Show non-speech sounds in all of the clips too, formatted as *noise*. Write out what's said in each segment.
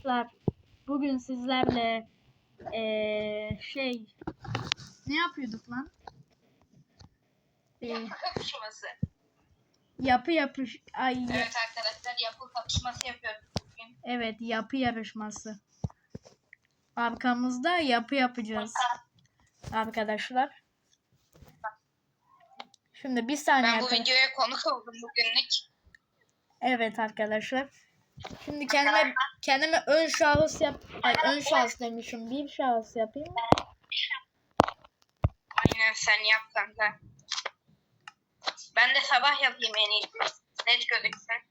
arkadaşlar. Bugün sizlerle eee şey ne yapıyorduk lan? Eee, Yapı kapışması. yapı yapış ay Evet arkadaşlar yapı kapışması yapıyoruz bugün. evet yapı yarışması. Arkamızda yapı yapacağız arkadaşlar. Şimdi bir saniye. Ben bu videoya konuk oldum bugünlük. Evet arkadaşlar. Şimdi kendime kendime ön şahıs yap ay, ön şahıs demişim. Bir şahıs yapayım. mı? Aynen sen yap kanka. Ben de sabah yapayım en iyisi. Net gözüksün.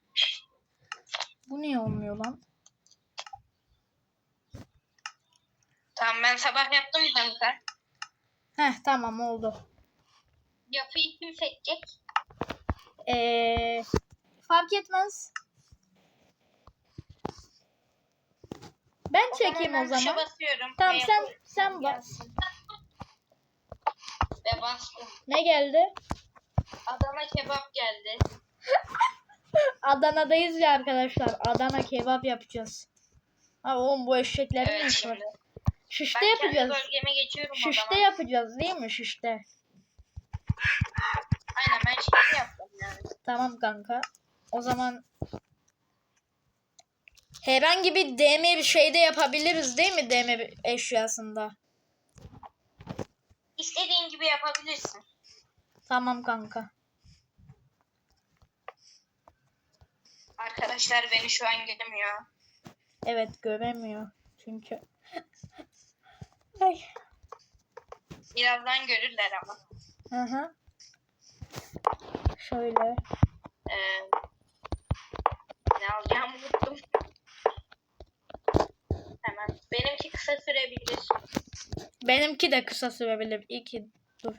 Bu niye olmuyor lan? Tamam ben sabah yaptım kanka. Heh tamam oldu. Yapıyı kim seçecek? Ee, fark etmez. Ben çekeyim o zaman. basıyorum. Tamam Ve sen yapı sen bas. Ve bastım. Ne geldi? Adana kebap geldi. Adana'dayız ya arkadaşlar. Adana kebap yapacağız. Ha oğlum bu eşeklerin ne Evet işi var? şimdi. Şişte Ben kendi yapacağız. bölgeme geçiyorum o Şişte zaman. yapacağız değil mi? Şişte. Aynen ben şişte yaptım yani. Tamam kanka. O zaman herhangi bir DM bir şeyde yapabiliriz değil mi DM eşyasında? İstediğin gibi yapabilirsin. Tamam kanka. Arkadaşlar beni şu an göremiyor. Evet göremiyor çünkü. *laughs* Ay. Birazdan görürler ama. Hı hı. Şöyle. Ee, ne alacağımı unuttum. Hemen. Benimki kısa sürebilir. Benimki de kısa sürebilir. İki. Dur.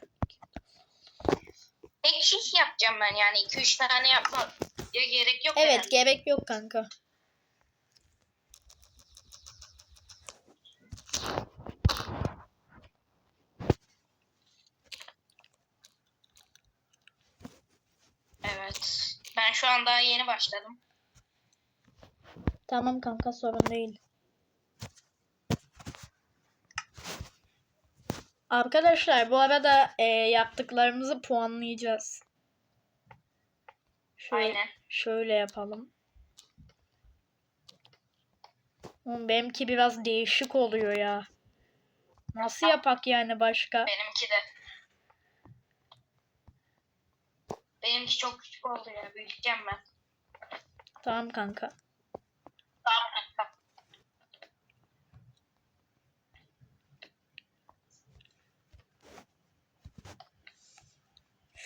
Tek şiş yapacağım ben yani. 2-3 tane yapma. Ya gerek yok Evet herhalde. gerek yok kanka. Evet. Ben şu an daha yeni başladım. Tamam kanka sorun değil. Arkadaşlar bu arada e, yaptıklarımızı puanlayacağız. Şöyle, Aynen. şöyle yapalım. Oğlum benimki biraz değişik oluyor ya. Nasıl yapak yani başka? Benimki de. Benimki çok küçük oldu ya. Büyüteceğim ben. Tamam kanka. Tamam kanka.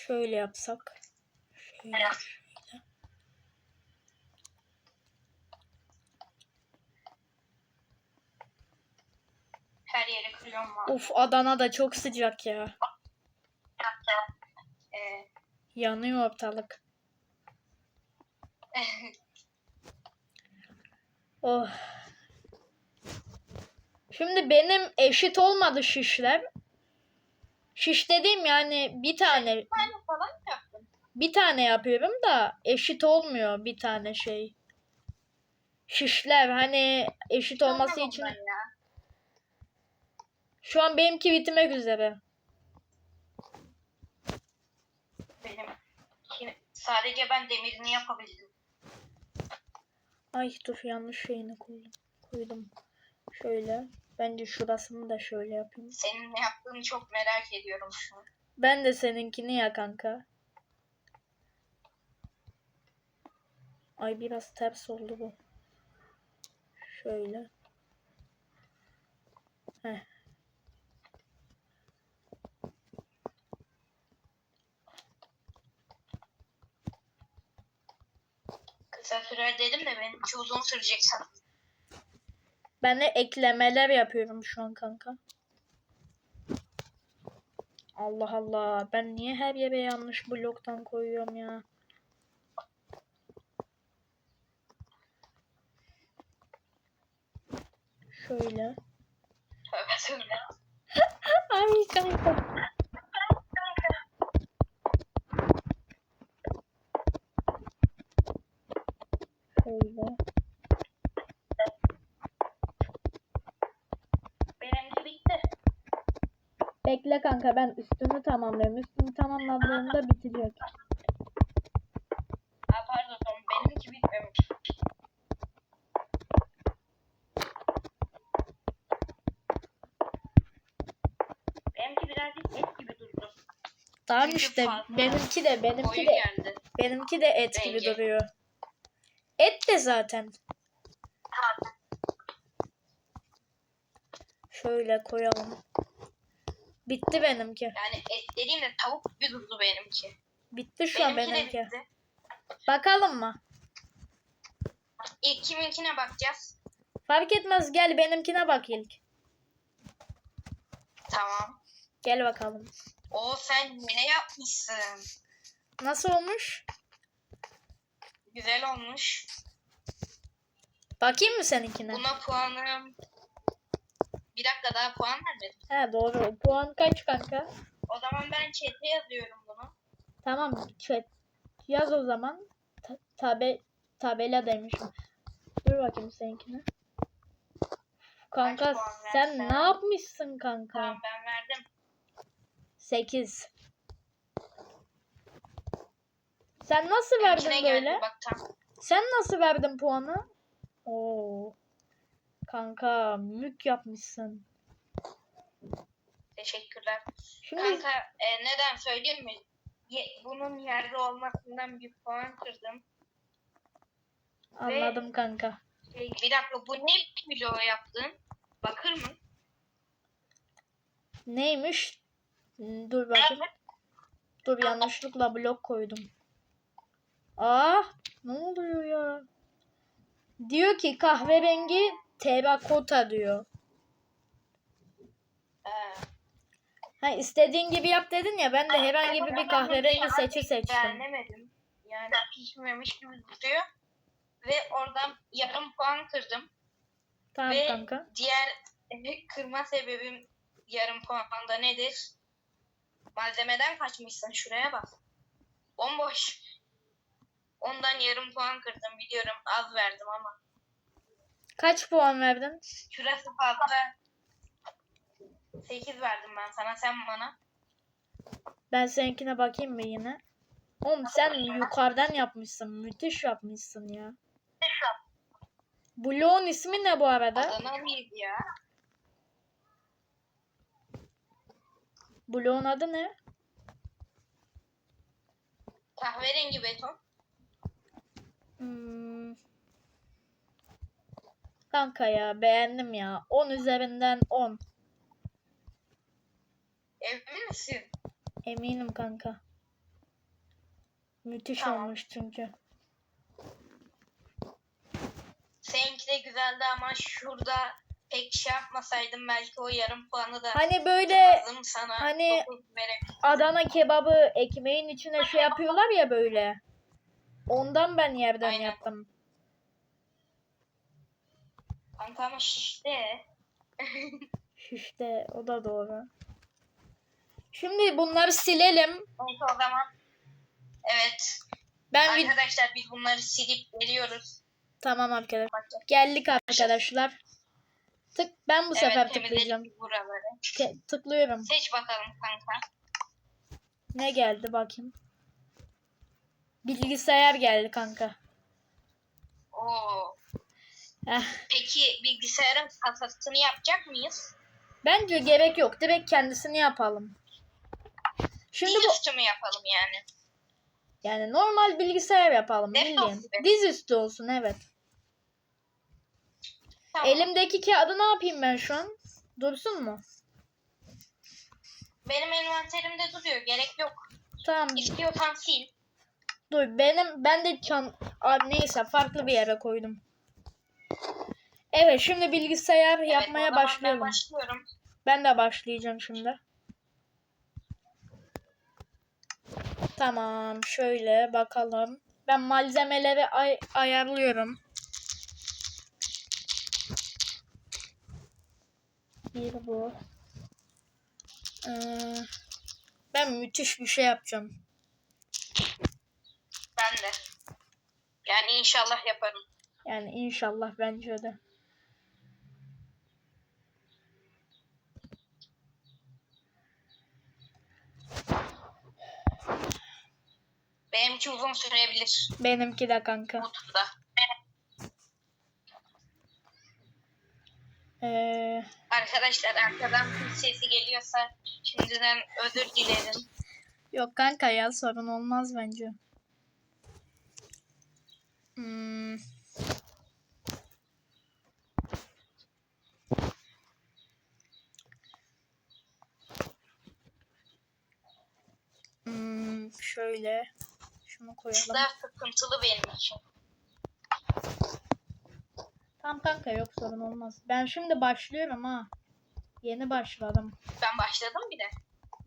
Şöyle yapsak. Şöyle. Evet. Her yeri kırıyorum var. Uf Adana da çok sıcak ya. Ee, Yanıyor ortalık. *laughs* Oh. Şimdi benim eşit olmadı şişler. Şiş dediğim yani bir tane falan mı yaptın? bir tane yapıyorum da eşit olmuyor bir tane şey. Şişler hani eşit olması Anlamadım için şu an benimki bitmek üzere. Benim. Sadece ben demirini yapabildim. Ay dur yanlış şeyini koydum. Koydum. Şöyle. Bence şurasını da şöyle yapayım. Senin ne yaptığını çok merak ediyorum şu an. Ben de seninkini ya kanka. Ay biraz ters oldu bu. Şöyle. Heh. Kısa sürer dedim de benimki uzun sürecek sanırım. Ben de eklemeler yapıyorum şu an kanka. Allah Allah. Ben niye her yere yanlış bloktan koyuyorum ya? Şöyle. Tövbe tövbe. *laughs* Ay kanka. Şöyle. Bekle kanka ben üstünü tamamlıyorum. Üstünü tamamladığımda bitecek. Aa pardon benimki bitmemiş. Benimki birazcık et gibi durdu. Tamam Çünkü işte fazla benimki de benimki de geldi. benimki de et gibi Rengi. duruyor. Et de zaten. Şöyle koyalım. Bitti benimki. Yani et dediğimde tavuk gibi durdu benimki. Bitti şu an benimki de benimki. bitti. Bakalım mı? İlk kiminkine bakacağız. Fark etmez gel benimkine bak ilk. Tamam. Gel bakalım. O sen ne yapmışsın? Nasıl olmuş? Güzel olmuş. Bakayım mı seninkine? Buna puanım... Bir dakika daha puan vermedim. He doğru. Puan kaç kanka? O zaman ben chat'e yazıyorum bunu. Tamam chat. Yaz o zaman. Ta- tabe tabela demişim. Dur bakayım seninkine. Kanka sen ne yapmışsın kanka? Tamam ben verdim. 8. Sen nasıl verdin böyle? geldi bak tam. Sen nasıl verdin puanı? Oo. Kanka mük yapmışsın. Teşekkürler. Şimdi Kanka e, neden söyleyeyim mi? Ye- bunun yerde olmasından bir puan kırdım. anladım kanka. Şey, bir dakika bu ne video yaptın? Bakır mı? Neymiş? Dur bakayım. Dur yanlışlıkla blok koydum. Ah ne oluyor ya? Diyor ki kahverengi terakota diyor. Ee, Ha istediğin gibi yap dedin ya ben de herhangi bir, bir kahverengi seçi seçtim. Beğenemedim. Yani pişmemiş gibi duruyor. Ve oradan yarım puan kırdım. Tamam Ve kanka. diğer e, kırma sebebim yarım puanda nedir? Malzemeden kaçmışsın şuraya bak. Bomboş. Ondan yarım puan kırdım biliyorum az verdim ama. Kaç puan verdin? Şurası fazla. 8 verdim ben sana sen bana. Ben seninkine bakayım mı yine? Oğlum sen yukarıdan yapmışsın. Müthiş yapmışsın ya. Bloğun ismi ne bu arada? Adanalıyız ya. Bloğun adı ne? Kahverengi beton. Hmm. Kanka ya beğendim ya. 10 üzerinden 10. Emin misin? Eminim kanka. Müthiş Tamam. olmuş çünkü. Seninki de güzeldi ama şurada pek şey yapmasaydım belki o yarım puanı da Hani böyle sana. hani-. Adana kebabı ekmeğin içine şey yapıyorlar ya böyle. Ondan ben yerden Aynen. yaptım. Kanka ama şişti. İşte o da doğru. Şimdi bunları silelim. Neyse o zaman. Evet. Ben Arkadaşlar biz bunları silip veriyoruz. tamam arkadaşlar. Geldik arkadaşlar. Tık ben bu sefer evet tıklayacağım. temizledik buraları. Te- tıklıyorum. Seç bakalım kanka. Ne geldi bakayım. Bilgisayar geldi kanka. Oo. Eh, Peki bilgisayarın kasasını yapacak mıyız? bence gerek yok. Direkt kendisini yapalım. Şimdi bu Dizüstü mü yapalım yani? yani normal bilgisayar yapalım Laptop bildiğin. gibi. Dizüstü olsun evet. Tamam. Elimdeki kağıdı ne yapayım ben şu an? Dursun mu? Benim envanterimde duruyor. Gerek yok. Tamam. İstiyorsan sil. Dur benim ben de çan Abi neyse farklı bir yere koydum. Evet şimdi bilgisayar Evet, yapmaya başlayalım. Ben başlıyorum. Ben de başlayacağım şimdi. Tamam şöyle bakalım. Ben malzemeleri ay- ayarlıyorum. Bir bu. Ee, ben müthiş bir şey yapacağım. Ben de. Yani inşallah yaparım. Yani inşallah bence de. Benimki uzun sürebilir. Benimki de kanka. Mutlu'da. Ee... Arkadaşlar arkadan sesi geliyorsa şimdiden özür dilerim. Yok kanka ya sorun olmaz bence. Hmm. Hmm, şöyle şunu koyalım. Kızlar sıkıntılı benim için. Tamam kanka yok sorun olmaz. Ben şimdi başlıyorum ha. Yeni başladım. Ben başladım bir de.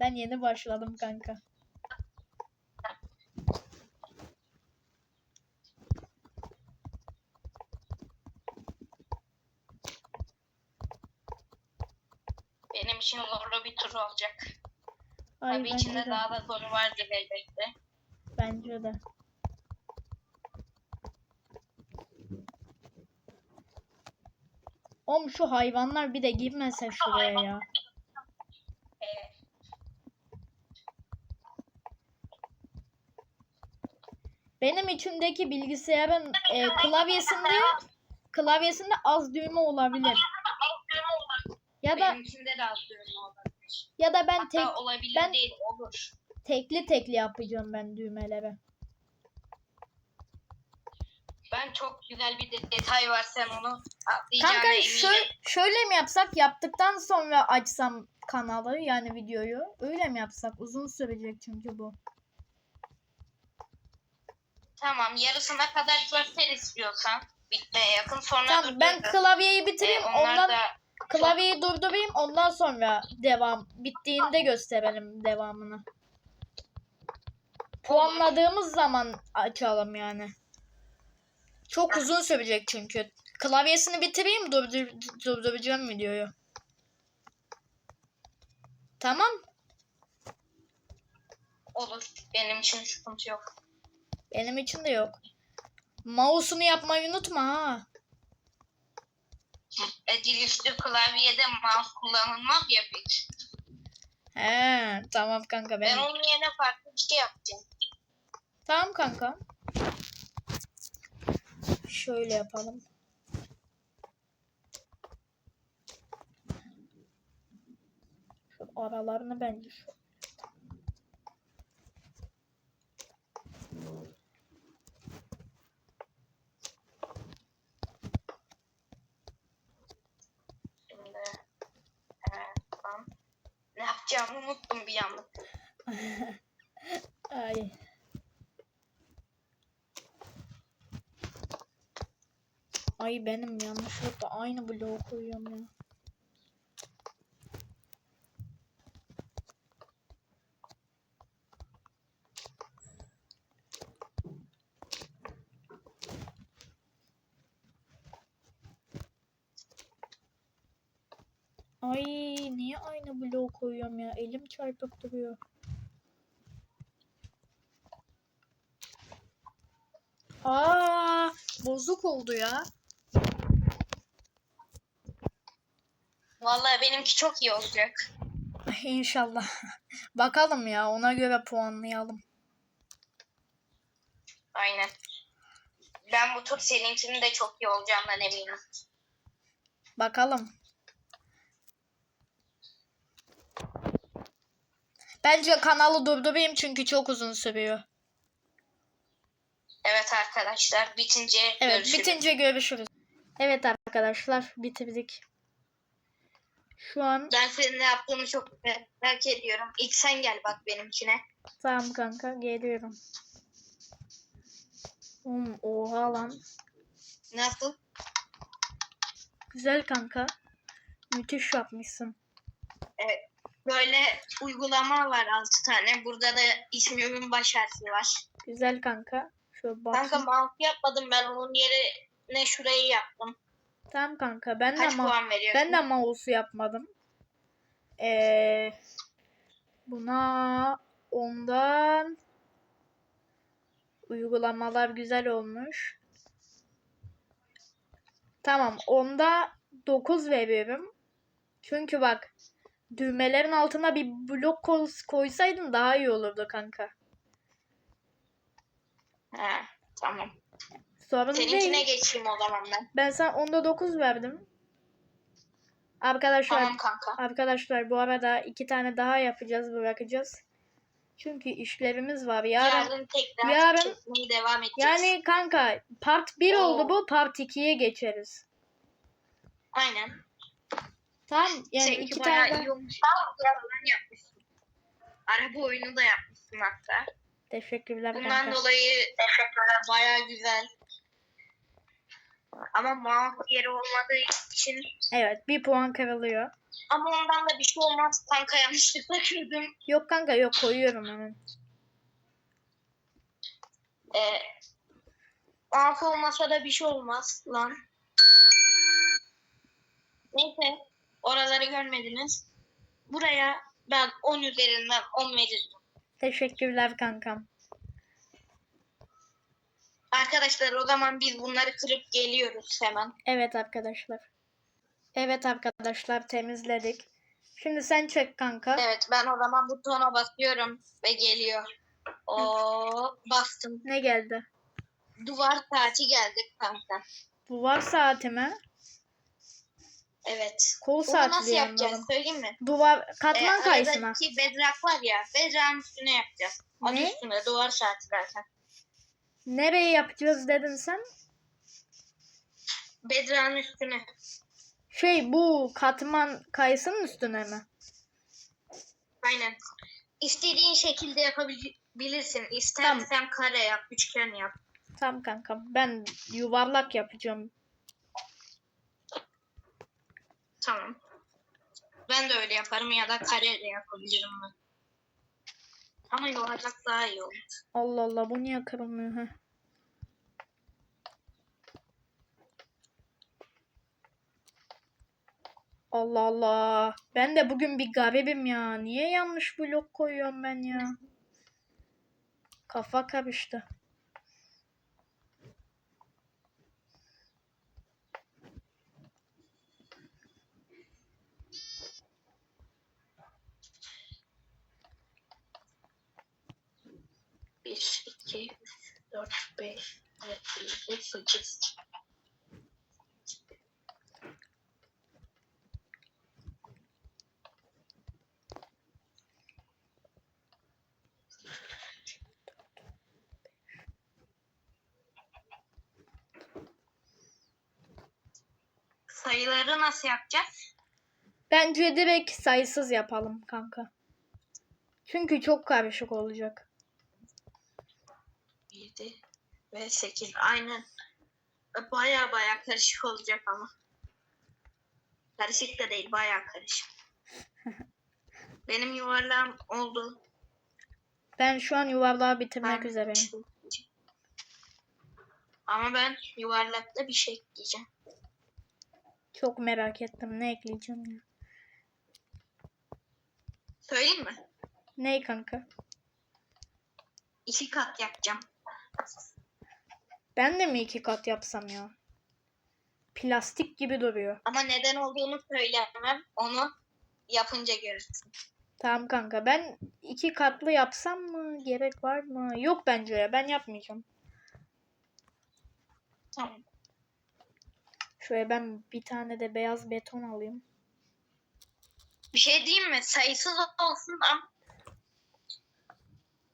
Ben yeni başladım kanka. Benim için zorlu bir tur olacak. Ay Tabii içinde de. daha da zoru vardır elbette. Bence de. Oğlum şu hayvanlar bir de girmese şuraya ya. Benim içimdeki bilgisayarın e, klavyesinde klavyesinde az düğme olabilir. Ya da benimkinde de durum olabilir. ya da ben tek Hatta olabilir ben- değil olur. tekli tekli yapacağım ben düğmeleri. Ben çok güzel bir de- detay var sen onu atlayacağına Kanka eminim. şöyle, şöyle mi yapsak yaptıktan sonra açsam kanalı yani videoyu öyle mi yapsak uzun sürecek çünkü bu. Tamam yarısına kadar göster istiyorsan. Bitmeye yakın sonra Tamam ben klavyeyi bitireyim onlar ondan da klavyeyi durdurayım ondan sonra devam bittiğinde gösterelim devamını. Puanladığımız zaman açalım yani. Çok uzun sürecek çünkü. Klavyesini bitireyim durdur, durduracağım videoyu. Tamam. olur. Benim için sıkıntı yok. Benim için de yok. Mouse'unu yapmayı unutma ha. E, Dil klavyede mouse kullanılmaz ya pek. He, tamam kanka Ben ben. onun yerine farklı bir şey yapacağım. Tamam kanka. Şöyle yapalım. Şu aralarını bence şu. Şimdi evet, tamam. Ne yapacağımı unuttum bir anlık. Ay. Ay benim yanlışlıkla aynı bloğu koyuyorum ya. Ay niye aynı bloğu koyuyorum ya? Elim çarpıp duruyor. Aa, bozuk oldu ya. Vallahi benimki çok iyi olacak. İnşallah. *laughs* Bakalım ya ona göre puanlayalım. Aynen. Ben bu tur seninkinin de çok iyi olacağından eminim. Bakalım. Bence kanalı durdurayım çünkü çok uzun sürüyor. Evet arkadaşlar bitince Evet görüşürüz. bitince görüşürüz. Evet arkadaşlar bitirdik. Şu an Ben senin ne yaptığını çok merak ediyorum. İlk sen gel bak benimkine. tamam kanka geliyorum. Oğlum, oha lan. Nasıl? Güzel kanka. Müthiş yapmışsın. Evet. Böyle uygulama var 6 tane. Burada da ismimin baş harfi var. Güzel kanka. Şöyle bak. Kanka mouse yapmadım ben onun yerine şurayı yaptım. Tamam kanka. Ben de Kaç ma- puan veriyorsun? ben de mouse'u yapmadım. Ee, buna ondan uygulamalar güzel olmuş. Tamam. Onda 9 veriyorum. Çünkü bak düğmelerin altına bir blok koy- koysaydın daha iyi olurdu kanka. He, tamam. Sorun Seninkine değil. geçeyim o zaman ben. Ben sana onda 9 verdim. Arkadaşlar Tamam kanka. arkadaşlar bu arada iki tane daha yapacağız bırakacağız. Çünkü işlerimiz var. Yarın Yarın tekrar yarın- devam edeceğiz. yani kanka part 1 Oo. oldu bu part 2'ye geçeriz. Aynen. Tamam yani Seninki iki tane daha- iyi olmuş. Tamam falan yapmışsın. Araba oyunu da yapmışsın hatta. Teşekkürler Bundan kanka. dolayı teşekkürler bayağı güzel. Ama mouse yeri olmadığı için Evet bir puan kırılıyor. ama ondan da bir şey olmaz kanka yanlışlıkla kırdım. Yok kanka yok koyuyorum hemen. Ee, mouse olmasa da bir şey olmaz lan. Neyse oraları görmediniz. Buraya ben 10 üzerinden 10 veririm. Teşekkürler kankam. Arkadaşlar o zaman biz bunları kırıp geliyoruz hemen. Evet arkadaşlar. Evet arkadaşlar temizledik. Şimdi sen çek kanka. Evet ben o zaman butona basıyorum ve geliyor. O bastım. Ne geldi? Duvar saati geldi kanka. Duvar saati mi? Evet. Kol Bunu saati nasıl diye yapacağız anladım. söyleyeyim mi? Duvar Ee, katman kayısına. aradaki bedrak var ya bedrağın üstüne yapacağız. Adı Ne? üstünde duvar saati zaten. Nereye yapacağız dedin sen? Bedrağın üstüne. Şey bu katman kayısının üstüne mi? Aynen. İstediğin şekilde yapabilirsin. İstersen kare yap, üçgen yap. Tamam kankam. Ben yuvarlak yapacağım. Tamam. Ben de öyle yaparım ya da kare de yapabilirim ben. Ama yuvarlak daha iyi olur. Allah Allah bu niye kırılmıyor ha? Allah Allah. Ben de bugün bir garibim ya. Niye yanlış blok koyuyorum ben ya? Kafa karıştı. 4, 5, 6, 7, 8. Sayıları nasıl yapacağız? Bence direkt sayısız yapalım kanka. Çünkü çok karışık olacak. Ve 8. Aynen. Baya baya karışık olacak ama. Karışık da değil baya karışık. *laughs* Benim yuvarlağım oldu. Ben şu an yuvarlağı bitirmek Ben- üzereyim. Ama ben yuvarlakta bir şey ekleyeceğim. Çok merak ettim. Ne ekleyeceğim ya? Söyleyeyim mi? Ney kanka? İki kat yapacağım. Ben de mi iki kat yapsam ya? Plastik gibi duruyor. Ama neden olduğunu söyleyemem. Onu yapınca görürsün. Tamam kanka ben iki katlı yapsam mı? Gerek var mı? Yok bence ya ben yapmayacağım. Tamam. Şöyle ben bir tane de beyaz beton alayım. Bir şey diyeyim mi? Sayısız olsun ama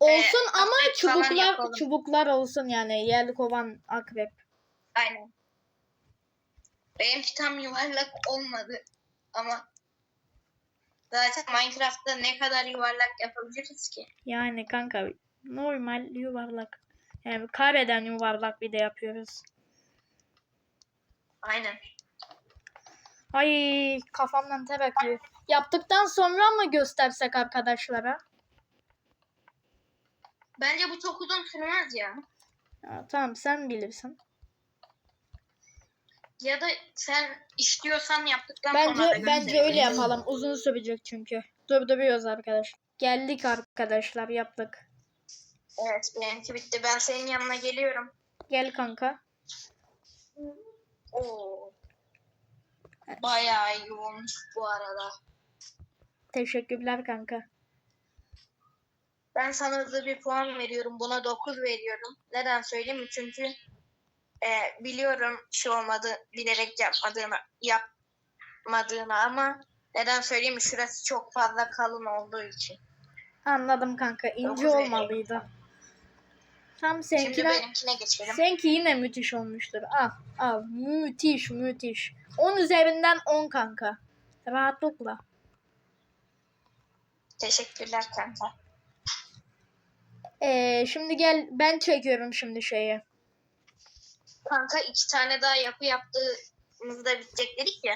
Olsun ama akrep falan çubuklar çubuklar olsun yani yerli kovan akrep. Aynen. Benimki tam yuvarlak olmadı ama zaten Minecraft'ta ne kadar yuvarlak yapabiliriz ki? Yani kanka normal yuvarlak. Yani kareden yuvarlak bir de yapıyoruz. Aynen. Ay kafamdan ter akıyor. Yaptıktan sonra mı göstersek arkadaşlara? Bence bu çok uzun sürmez ya. Ya, tamam sen bilirsin. Ya da sen istiyorsan yaptıktan sonra da Bence bence gönderebiliriz. öyle yapalım. Uzun sürecek çünkü. Durduruyoruz arkadaş. Geldik arkadaşlar yaptık. Evet benimki bitti. Ben senin yanına geliyorum. Gel kanka. Oo. Bayağı iyi olmuş bu arada. Teşekkürler kanka. Ben sana hızlı bir puan veriyorum. Buna 9 veriyorum. Neden söyleyeyim mi? Çünkü e, biliyorum şey olmadı bilerek yapmadığını yapmadığını ama neden söyleyeyim mi? Şurası çok fazla kalın olduğu için. Anladım kanka. İnce Dokuz olmalıydı. Tam Şimdi seninkine, benimkine geçelim. seninki yine müthiş olmuştur. Al al. Müthiş müthiş. 10 üzerinden 10 kanka. Rahatlıkla. Teşekkürler kanka. Ee, şimdi gel ben çekiyorum şimdi şeyi. Kanka iki tane daha yapı yaptığımızda bitecek dedik ya.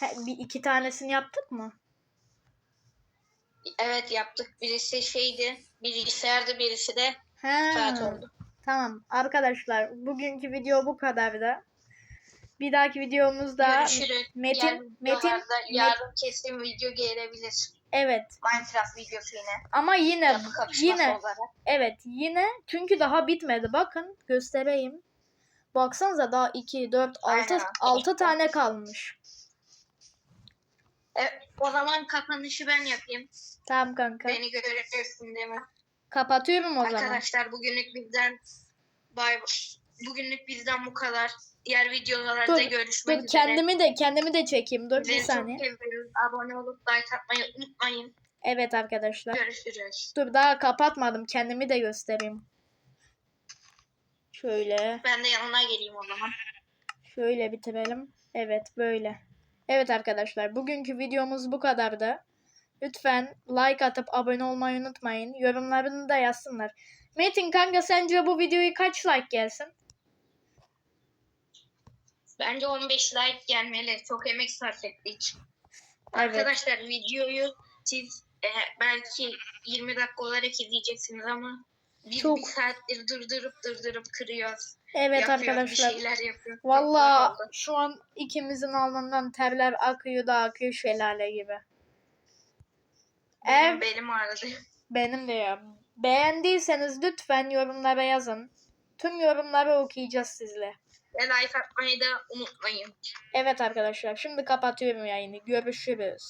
He, bir iki tanesini yaptık mı? Evet yaptık. Birisi şeydi. Bilgisayardı birisi de He. saat oldu. Tamam arkadaşlar bugünkü video bu kadardı. Bir dahaki videomuzda Görüşürüz. Metin Diğer Metin videolarda yarın kesin video gelebilir. Evet Minecraft videosu yine. ama yine yine olarak. evet yine çünkü daha bitmedi. Bakın göstereyim. Baksanıza daha 2 4 6 Aynen. 6 tane kalmış. Evet, o zaman kapanışı ben yapayım. Tamam kanka. Beni görüyorsun değil mi? Kapatıyorum o zaman. Arkadaşlar bugünlük bizden bay bugünlük bizden bu kadar. Diğer videolarda Dur, görüşmek Dur üzere. kendimi de kendimi de çekeyim. Dur bir Sizi çok saniye. seviyoruz. Abone olup like atmayı unutmayın. Evet arkadaşlar. Görüşürüz. Dur daha kapatmadım. Kendimi de göstereyim. Şöyle. Ben de yanına geleyim o zaman. Şöyle bitirelim. Evet böyle. Evet arkadaşlar bugünkü videomuz bu kadardı. Lütfen like atıp abone olmayı unutmayın. Yorumlarını da yazsınlar. Metin kanka sence bu videoyu kaç like gelsin? Bence 15 like gelmeli. Çok emek sarf ettik. Evet. Arkadaşlar videoyu siz e, belki 20 dakika olarak izleyeceksiniz ama biz Çok. bir saattir durdurup durdurup kırıyoruz. Evet yapıyoruz, arkadaşlar. Bir şeyler yapıyoruz. Valla şu an ikimizin alnından terler akıyor da akıyor şelale gibi. Benim belim ağrıdı. benim de ya. Beğendiyseniz lütfen yorumlara yazın. Tüm yorumları okuyacağız sizle. Like atmayı da unutmayın. Evet arkadaşlar şimdi kapatıyorum yayını. Görüşürüz.